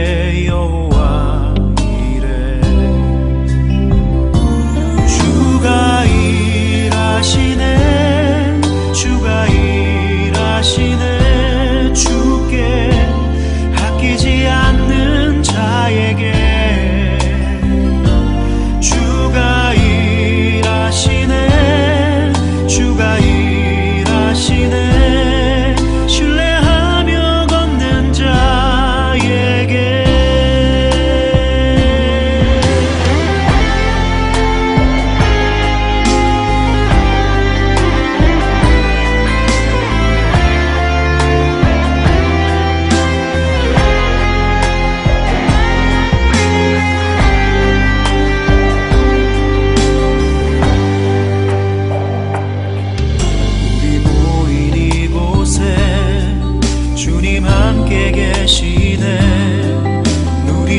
나의 여와 이래. 주가 일하시네. 주가 일하시네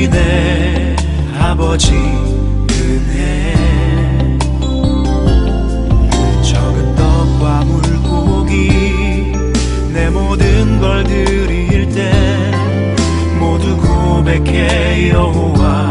우리 내 아버지 은혜. 적은 떡과 물고기 내 모든 걸 드릴 때 모두 고백해 여호와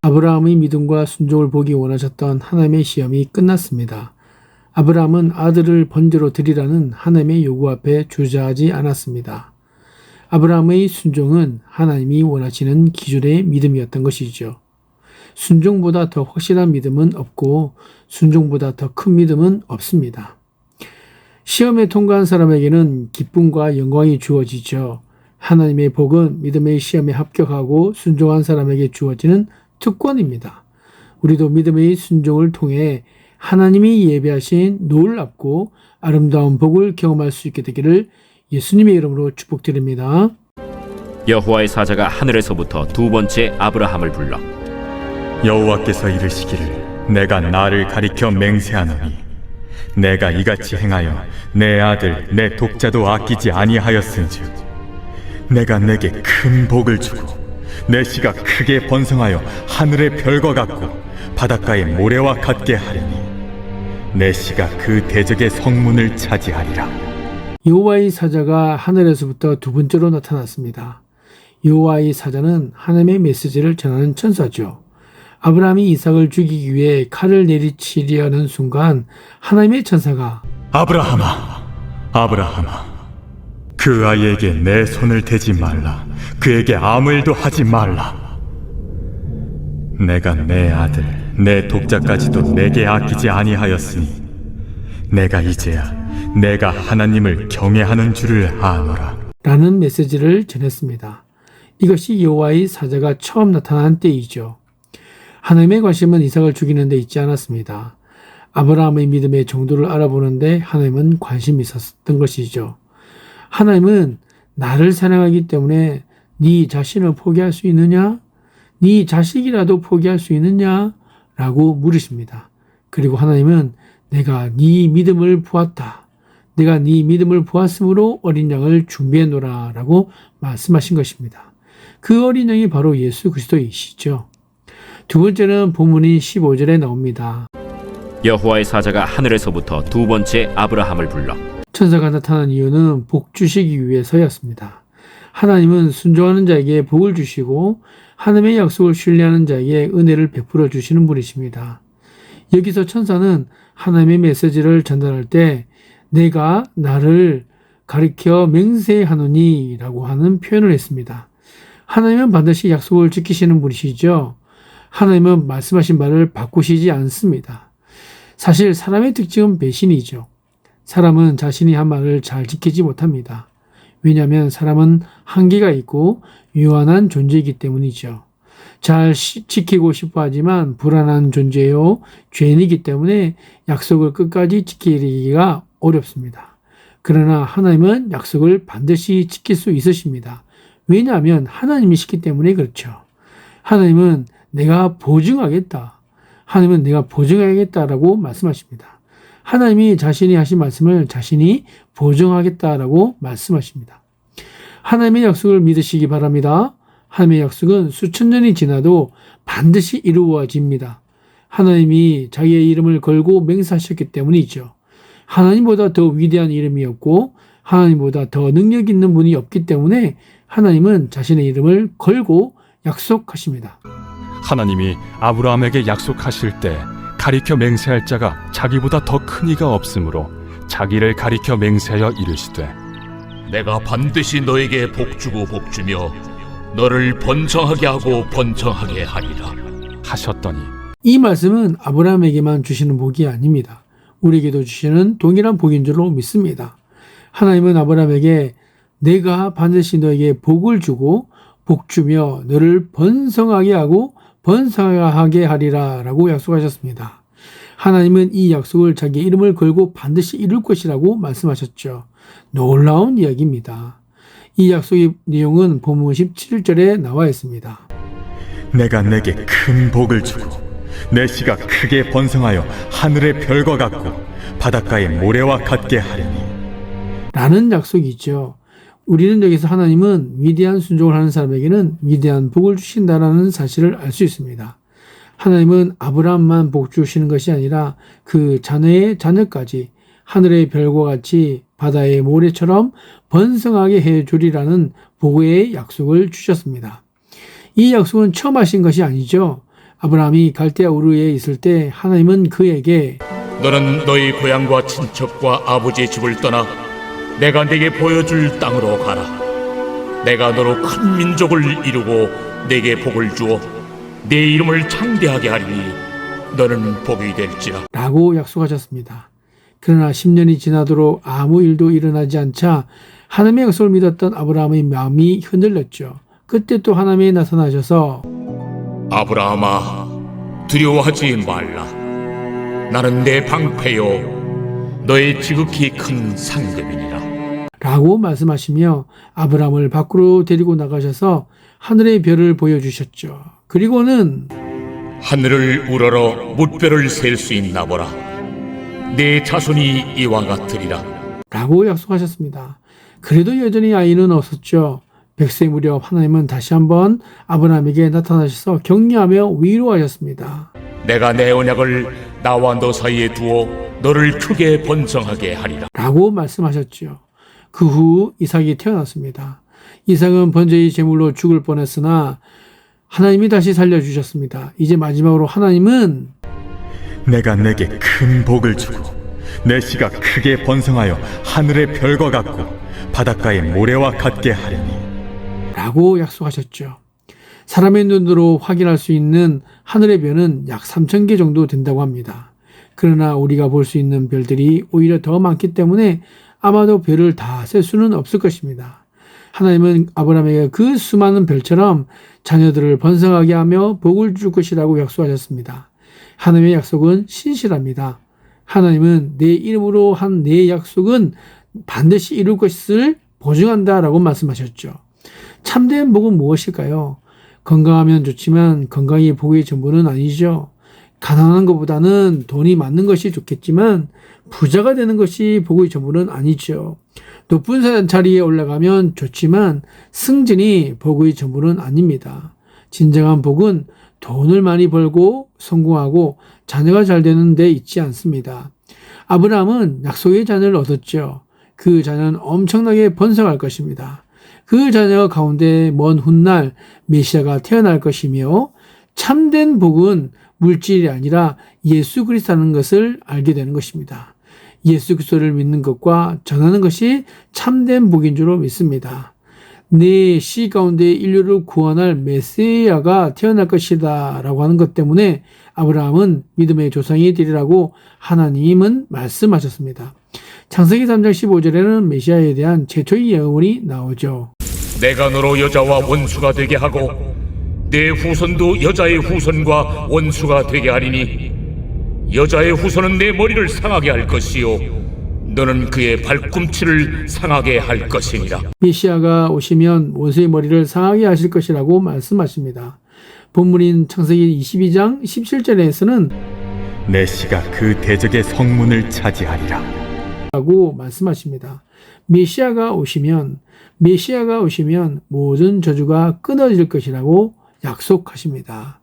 아브라함의 믿음과 순종을 보기 원하셨던 하나님의 시험이 끝났습니다. 아브라함은 아들을 번제로 드리라는 하나님의 요구 앞에 주저하지 않았습니다. 아브라함의 순종은 하나님이 원하시는 기준의 믿음이었던 것이죠. 순종보다 더 확실한 믿음은 없고 순종보다 더 큰 믿음은 없습니다. 시험에 통과한 사람에게는 기쁨과 영광이 주어지죠. 하나님의 복은 믿음의 시험에 합격하고 순종한 사람에게 주어지는 특권입니다. 우리도 믿음의 순종을 통해 하나님이 예배하신 놀랍고 아름다운 복을 경험할 수 있게 되기를 예수님의 이름으로 축복드립니다. 여호와의 사자가 하늘에서부터 두 번째 아브라함을 불러 여호와께서 이르시기를 내가 나를 가리켜 맹세하노니 내가 이같이 행하여 내 아들 내 독자도 아끼지 아니하였은즉 내가 내게 큰 복을 주고 내 씨가 크게 번성하여 하늘의 별과 같고 바닷가의 모래와 같게 하리니 내 씨가 그 대적의 성문을 차지하리라 여호와의 사자가 하늘에서부터 두 번째로 나타났습니다. 여호와의 사자는 하나님의 메시지를 전하는 천사죠. 아브라함이 이삭을 죽이기 위해 칼을 내리치려는 순간 하나님의 천사가 아브라함아 아브라함아 그 아이에게 내 손을 대지 말라 그에게 아무 일도 하지 말라 내가 내 아들 내 독자까지도 내게 아끼지 아니하였으니 내가 이제야 내가 하나님을 경외하는 줄을 아노라 라는 메시지를 전했습니다. 이것이 여호와의 사자가 처음 나타난 때이죠. 하나님의 관심은 이삭을 죽이는 데 있지 않았습니다. 아브라함의 믿음의 정도를 알아보는데 하나님은 관심이 있었던 것이죠. 하나님은 나를 사랑하기 때문에 네 자신을 포기할 수 있느냐? 네 자식이라도 포기할 수 있느냐? 라고 물으십니다. 그리고 하나님은 내가 네 믿음을 보았다. 내가 네 믿음을 보았으므로 어린 양을 준비해 놓으라 라고 말씀하신 것입니다. 그 어린 양이 바로 예수 그리스도이시죠. 두 번째는 본문인 15절에 나옵니다. 여호와의 사자가 하늘에서부터 두 번째 아브라함을 불러 천사가 나타난 이유는 복 주시기 위해서였습니다. 하나님은 순종하는 자에게 복을 주시고 하나님의 약속을 신뢰하는 자에게 은혜를 베풀어 주시는 분이십니다. 여기서 천사는 하나님의 메시지를 전달할 때 내가 나를 가리켜 맹세하노니 라고 하는 표현을 했습니다. 하나님은 반드시 약속을 지키시는 분이시죠. 하나님은 말씀하신 말을 바꾸시지 않습니다. 사실 사람의 특징은 배신이죠. 사람은 자신이 한 말을 잘 지키지 못합니다. 왜냐하면 사람은 한계가 있고 유한한 존재이기 때문이죠. 잘 시- 지키고 싶어 하지만 불안한 존재요, 죄인이기 때문에 약속을 끝까지 지키기가 어렵습니다. 그러나 하나님은 약속을 반드시 지킬 수 있으십니다. 왜냐하면 하나님이시기 때문에 그렇죠. 하나님은 내가 보증하겠다. 하나님은 내가 보증하겠다라고 말씀하십니다. 하나님이 자신이 하신 말씀을 자신이 보증하겠다라고 말씀하십니다. 하나님의 약속을 믿으시기 바랍니다. 하나님의 약속은 수천 년이 지나도 반드시 이루어집니다. 하나님이 자기의 이름을 걸고 맹세하셨기 때문이죠. 하나님보다 더 위대한 이름이 없고 하나님보다 더 능력 있는 분이 없기 때문에 하나님은 자신의 이름을 걸고 약속하십니다. 하나님이 아브라함에게 약속하실 때 가리켜 맹세할 자가 자기보다 더 큰 이가 없으므로 자기를 가리켜 맹세하여 이르시되 내가 반드시 너에게 복주고 복주며 너를 번성하게 하고 번성하게 하리라. 하셨더니 이 말씀은 아브라함에게만 주시는 복이 아닙니다. 우리에게도 주시는 동일한 복인 줄로 믿습니다. 하나님은 아브라함에게 내가 반드시 너에게 복을 주고 복 주며 너를 번성하게 하고 번성하게 하리라 라고 약속하셨습니다. 하나님은 이 약속을 자기 이름을 걸고 반드시 이룰 것이라고 말씀하셨죠. 놀라운 이야기입니다. 이 약속의 내용은 본문 17절에 나와 있습니다. 내가 내게 큰 복을 주고 내 씨가 크게 번성하여 하늘의 별과 같고 바닷가의 모래와 같게 하리니 라는 약속이 있죠. 우리는 여기서 하나님은 위대한 순종을 하는 사람에게는 위대한 복을 주신다라는 사실을 알 수 있습니다. 하나님은 아브라함만 복 주시는 것이 아니라 그 자녀의 자녀까지 하늘의 별과 같이 바다의 모래처럼 번성하게 해 주리라는 복의 약속을 주셨습니다. 이 약속은 처음 하신 것이 아니죠. 아브라함이 갈대아 우르에 있을 때 하나님은 그에게 너는 너희 고향과 친척과 아버지의 집을 떠나 내가 네게 보여줄 땅으로 가라. 내가 너로 큰 민족을 이루고 네게 복을 주어 네 이름을 창대하게 하리니 너는 복이 될지라. 라고 약속하셨습니다. 그러나 10년이 지나도록 아무 일도 일어나지 않자 하나님의 약속을 믿었던 아브라함의 마음이 흔들렸죠. 그때 또 하나님이 나타나셔서 아브라함아 두려워하지 말라. 나는 내 방패요 너의 지극히 큰 상급이니라. 라고 말씀하시며 아브라함을 밖으로 데리고 나가셔서 하늘의 별을 보여주셨죠. 그리고는 하늘을 우러러 무별을 셀수 있나 보라. 내 자손이 이와 같으리라. 라고 약속하셨습니다. 그래도 여전히 아이는 없었죠. 백세 무렵 하나님은 다시 한번 아브라함에게 나타나셔서 격려하며 위로하셨습니다. 내가 내 언약을 나와 너 사이에 두어 너를 크게 번성하게 하리라. 라고 말씀하셨지요. 그 후 이삭이 태어났습니다. 이삭은 번제의 제물로 죽을 뻔했으나 하나님이 다시 살려주셨습니다. 이제 마지막으로 하나님은 내가 내게 큰 복을 주고 내 씨가 크게 번성하여 하늘의 별과 같고 바닷가의 모래와 같게 하리니 라고 약속하셨죠. 사람의 눈으로 확인할 수 있는 하늘의 별은 약 3천 개 정도 된다고 합니다. 그러나 우리가 볼 수 있는 별들이 오히려 더 많기 때문에 아마도 별을 다 셀 수는 없을 것입니다. 하나님은 아브라함에게 그 수많은 별처럼 자녀들을 번성하게 하며 복을 줄 것이라고 약속하셨습니다. 하나님의 약속은 신실합니다. 하나님은 내 이름으로 한 내 약속은 반드시 이룰 것을 보증한다라고 말씀하셨죠. 참된 복은 무엇일까요? 건강하면 좋지만 건강이 복의 전부는 아니죠. 가난한 것보다는 돈이 많는 것이 좋겠지만 부자가 되는 것이 복의 전부는 아니죠. 높은 사- 자리에 올라가면 좋지만 승진이 복의 전부는 아닙니다. 진정한 복은 돈을 많이 벌고 성공하고 자녀가 잘 되는 데 있지 않습니다. 아브라함은 약속의 자녀를 얻었죠. 그 자녀는 엄청나게 번성할 것입니다. 그 자녀 가운데 먼 훗날 메시아가 태어날 것이며 참된 복은 물질이 아니라 예수 그리스도라는 것을 알게 되는 것입니다. 예수 그리스도를 믿는 것과 전하는 것이 참된 복인 줄로 믿습니다. 내씨 가운데 인류를 구원할 메시아가 태어날 것이다 라고 하는 것 때문에 아브라함은 믿음의 조상이 되리라고 하나님은 말씀하셨습니다. 창세기 3장 15절에는 메시아에 대한 최초의 예언이 나오죠. 내가 너로 여자와 원수가 되게 하고 내 후손도 여자의 후손과 원수가 되게 하리니 여자의 후손은 내 머리를 상하게 할 것이요 너는 그의 발꿈치를 상하게 할 것이니라 메시아가 오시면 원수의 머리를 상하게 하실 것이라고 말씀하십니다. 본문인 창세기 22장 17절에서는 내 씨가 그 대적의 성문을 차지하리라. 라고 말씀하십니다. 메시아가 오시면 메시아가 오시면 모든 저주가 끊어질 것이라고 약속하십니다.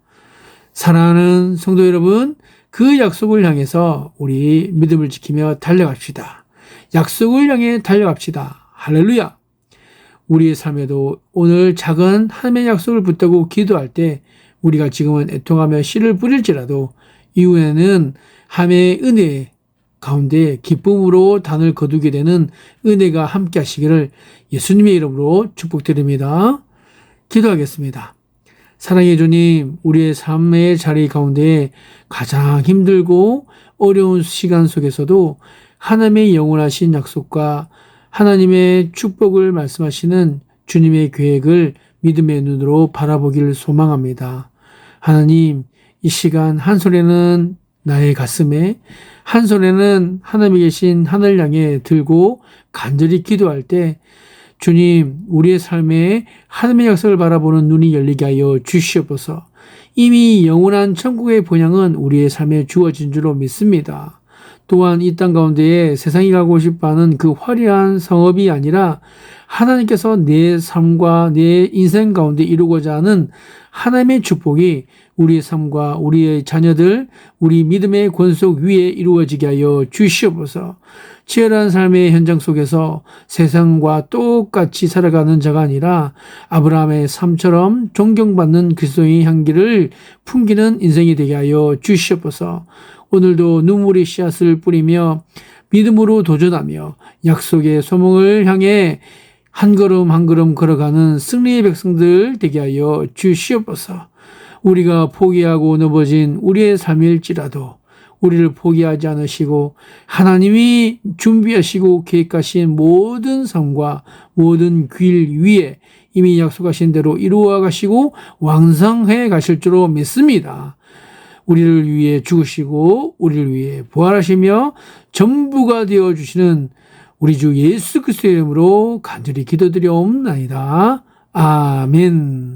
사랑하는 성도 여러분, 그 약속을 향해서 우리 믿음을 지키며 달려갑시다. 약속을 향해 달려갑시다. 할렐루야. 우리의 삶에도 오늘 작은 하나님의 약속을 붙들고 기도할 때 우리가 지금은 애통하며 씨를 뿌릴지라도 이후에는 하나님의 은혜 가운데 기쁨으로 단을 거두게 되는 은혜가 함께 하시기를 예수님의 이름으로 축복드립니다. 기도하겠습니다. 사랑의 주님, 우리의 삶의 자리 가운데 가장 힘들고 어려운 시간 속에서도 하나님의 영원하신 약속과 하나님의 축복을 말씀하시는 주님의 계획을 믿음의 눈으로 바라보기를 소망합니다. 하나님, 이 시간 한 손에는 나의 가슴에 한 손에는 하나님이 계신 하늘 향해 들고 간절히 기도할 때 주님, 우리의 삶에 하나님의 약속을 바라보는 눈이 열리게 하여 주시옵소서. 이미 영원한 천국의 본향은 우리의 삶에 주어진 줄로 믿습니다. 또한 이 땅 가운데에 세상이 가고 싶어 하는 그 화려한 성업이 아니라 하나님께서 내 삶과 내 인생 가운데 이루고자 하는 하나님의 축복이 우리의 삶과 우리의 자녀들, 우리 믿음의 권속 위에 이루어지게 하여 주시옵소서. 치열한 삶의 현장 속에서 세상과 똑같이 살아가는 자가 아니라 아브라함의 삶처럼 존경받는 그리스도의 향기를 풍기는 인생이 되게 하여 주시옵소서. 오늘도 눈물의 씨앗을 뿌리며 믿음으로 도전하며 약속의 소몽을 향해 한 걸음 한 걸음 걸어가는 승리의 백성들 되게 하여 주시옵소서. 우리가 포기하고 넘어진 우리의 삶일지라도 우리를 포기하지 않으시고 하나님이 준비하시고 계획하신 모든 삶과 모든 길 위에 이미 약속하신 대로 이루어 가시고 왕성해 가실 줄로 믿습니다. 우리를 위해 죽으시고 우리를 위해 부활하시며 전부가 되어 주시는 우리 주 예수 그리스도의 이름으로 간절히 기도드려옵나이다. 아멘.